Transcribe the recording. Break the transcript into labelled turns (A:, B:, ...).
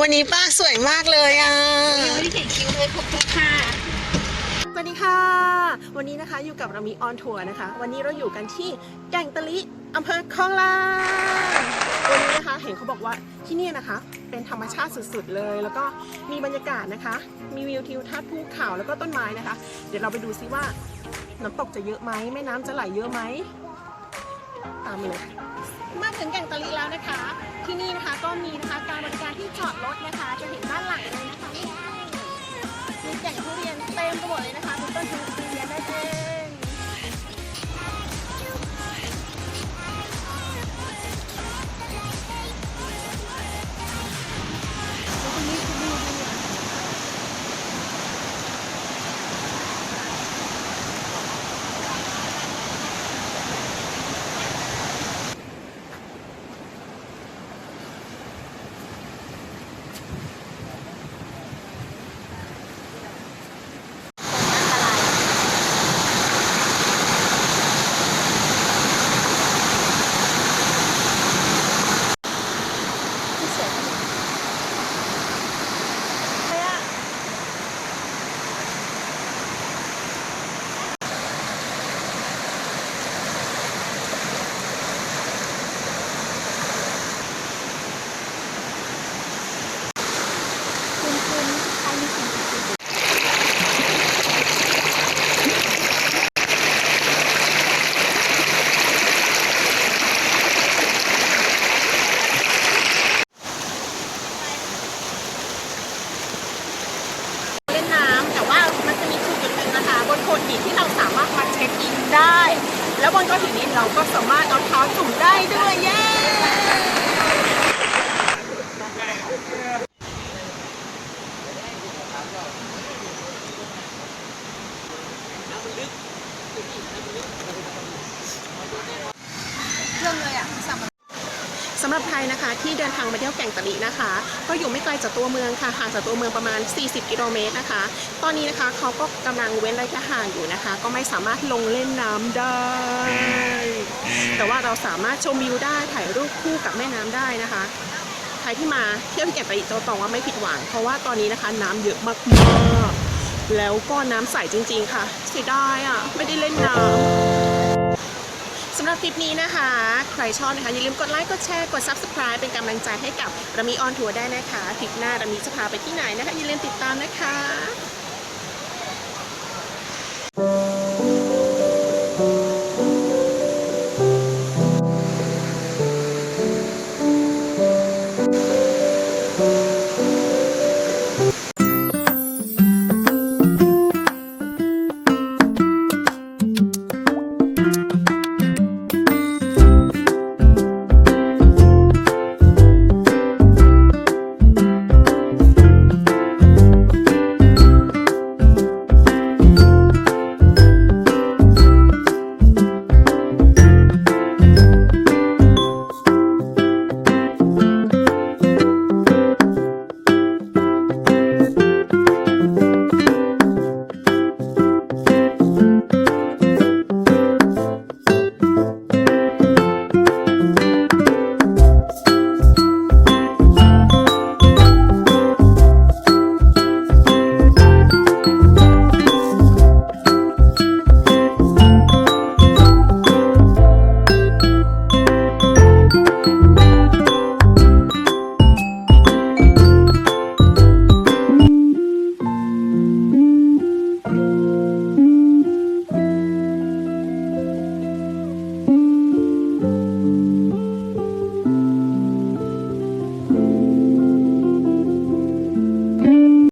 A: วันนี้ป้าสวยมากเลยอะ
B: ยังไม่ได้เขียนคิวเลยขอบคุณค่ะ
C: สวัสดีค่ะ วันนี้นะคะอยู่กับรามีออนทัวร์นะคะ วันนี้เราอยู่กันที่แก่งตะลิอำเภอคลองลานวันนี้นะคะเห็นเขาบอกว่าที่นี่นะคะ เป็นธรรมชาติสุดๆเลย แล้วก็มีบรรยากาศนะคะ มีวิวทิวทัศน์ภูเขาแล้วก็ต้นไม้นะคะ เดี๋ยวเราไปดูซิว่าน้ำตกจะเยอะไหมแม่น้ำจะไหลเยอะไหมตามมาเลย มาถึงแก่งตะลิแล้วนะคะ ที่นี่นะคะก็มีนะคะการบริการที่จอดรถนะคะ จะเห็นด้านหลังเลยนะคะมีแก่งทุเรียนเต็มไปหมดเลยนะคะทุกต้นทุเนะ
B: คะ
C: บนโขดหินที่เราสามารถมาเช็คอินได้ แล้วบนก้อนหินนี้เราก็สามารถเอาเท้าจุ่มได้ด้วยเย้
B: เรื่องเลยอะสั่งมา
C: สำหรับใครนะคะที่เดินทางมาเที่ยวแก่งตะลินะคะ ก็อยู่ไม่ไกลจากตัวเมืองค่ะห่างจากตัวเมืองประมาณ 40 กิโลเมตรนะคะ ตอนนี้นะคะเขาก็กำลังเว้นระยะห่างอยู่นะคะ ก็ไม่สามารถลงเล่นน้ำได้ แต่ว่าเราสามารถชมวิวได้ถ่ายรูปคู่กับแม่น้ำได้นะคะใครที่มาเที่ยวที่แก่งตะลิจะต้องว่าไม่ผิดหวัง เพราะว่าตอนนี้นะคะน้ำเยอะมากๆแล้วก็น้ำใสจริง ๆ ค่ะเสียดายอะไม่ได้เล่นน้ำ บคลิปนี้นะคะ ใครชอบนะคะอย่าลืมกดไลค์ กดแชร์ กด Subscribe เป็นกำลังใจให้กับรามีออนทัวร์ได้นะคะ คลิปหน้ารามีจะพาไปที่ไหนนะคะ อย่าลืมติดตามนะคะ